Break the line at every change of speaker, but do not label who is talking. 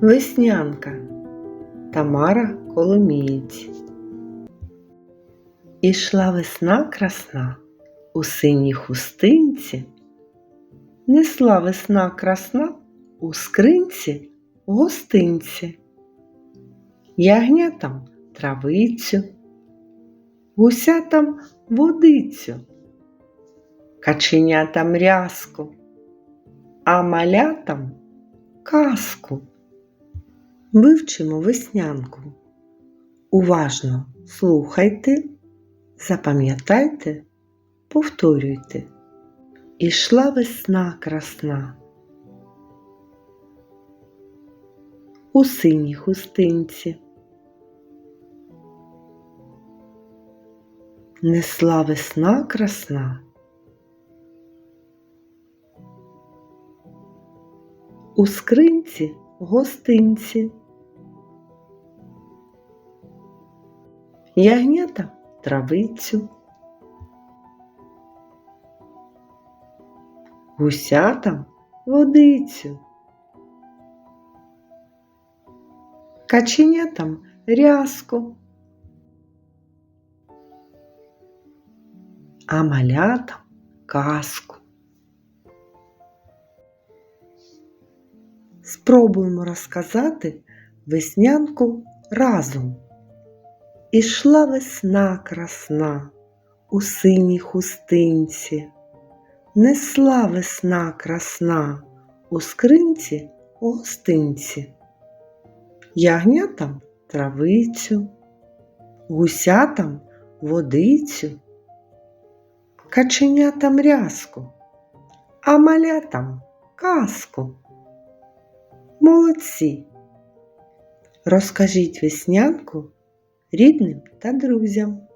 Веснянка Тамара Коломієць. Ішла весна красна у синій хустинці, несла весна красна у скринці гостинці, ягнятам травицю, гусятам водицю, каченятам рязку, а малятам казку. Вивчимо веснянку. Уважно слухайте, запам'ятайте, повторюйте. Ішла весна красна. У синій хустинці. Несла весна красна. У скринці гостинці. Ягнята травицю. Гусятам водицю. Каченятам рязку. А малятам казку. Спробуємо розказати веснянку разом. Ішла весна красна у синій хустинці, несла весна красна у скринці гостинці, ягнятам травицю, гусятам водицю, каченятам рязку, а малятам казку. Молодці! Розкажіть веснянку рідним та друзям.